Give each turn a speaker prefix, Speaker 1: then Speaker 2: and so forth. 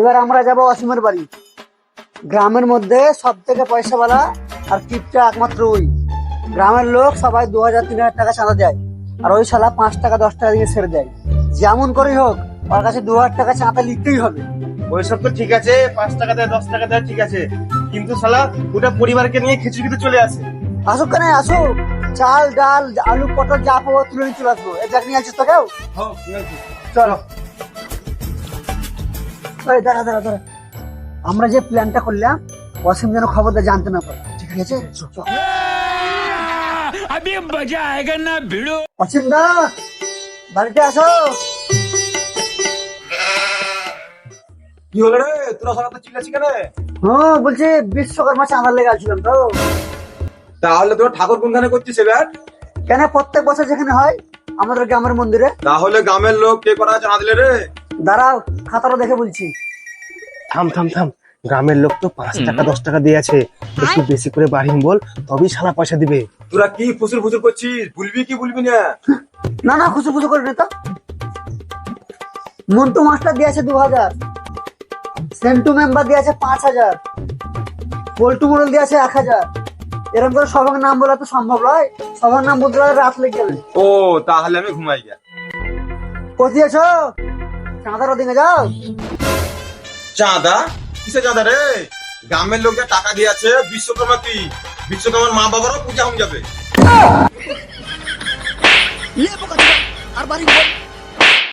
Speaker 1: এবার আমরা যাব অসীমের বাড়ি। গ্রামের মধ্যে সব থেকে পয়সাওয়ালা আর টিপটা একমাত্র ওই। গ্রামের লোক সবাই দু হাজার তিন হাজার টাকা চাঁদা দেয় আর ওই শালা পাঁচ টাকা দশ টাকা দিয়ে ছেড়ে দেয়। যেমন করেই হোক ওর কাছে দু হাজার টাকা চাঁদা লিখতেই হবে।
Speaker 2: ওইসব তো ঠিক আছে পাঁচ টাকা দেয় দশ টাকা দেয় ঠিক আছে। কিন্তু শালা ওটা পরিবারকে নিয়ে খিচুড়ি খেতে চলে আসে।
Speaker 1: আসুক কেন আসুক। চাল ডাল আলু পটল যা পাবো তুলে নিয়ে চলে আসব দেখ নিয়ে আসছিস তো কেউ?
Speaker 2: হ্যাঁ,
Speaker 1: চলো। দাঁড়া দাঁড়া দাঁড়া। আমরা যে প্ল্যানটা করলাম অসীম যেন খবরটা জানতে না পারে। ঠিক আছে?
Speaker 3: আমি মজা আয়েগা না ভিড়ো
Speaker 1: অসীম দা বাড়িতে আসো
Speaker 2: কি হলো রে? তোরা সারা তো চিল্লাছি কেন?
Speaker 1: হ্যাঁ বলছে বিশ্বকর্মা চাঁদার লেগে আসছিলাম তো।
Speaker 2: তাহলে তোর ঠাকুর কোনখানে করছিস এবার?
Speaker 1: কেন প্রত্যেক বছর যেখানে হয় আমাদের গ্রামের মন্দিরে।
Speaker 2: তাহলে গ্রামের লোক কে করা জানা দিলে রে
Speaker 1: দাঁড়াও খাতাটা দেখে বলছি।
Speaker 4: থাম থাম থাম। গ্রামের লোক তো পাঁচ টাকা দশ টাকা দিয়ে আছে। একটু বেশি করে বাড়িন বল তবেই সারা পয়সা দিবে।
Speaker 2: তোরা কি ফুসুর ফুসুর করছিস? ভুলবি কি ভুলবি না?
Speaker 1: না না খুশি খুশি করে নে তো। মন্টু মাস্টার দিয়েছে দু হাজার। সেন্টু মেম্বার দিয়েছে পাঁচ হাজার। পল্টু মোড়ল দিয়েছে এক হাজার। এরকম করে সবার নাম বলা তো সম্ভব নয়। সবার নাম বলতে গেলে রাত লেগে যাবে।
Speaker 2: ও তাহলে আমি ঘুমাই গিয়া।
Speaker 1: কোথায় আছো? চাঁদার ওদিকে যাও।
Speaker 2: চাঁদা? কিসে চাঁদা রে? গ্রামের লোক যা টাকা দিয়েছে বিশ্বকর্মা কি বিশ্বকর্মার মা বাবারও পূজা হয়ে যাবে।
Speaker 1: আর বাড়ি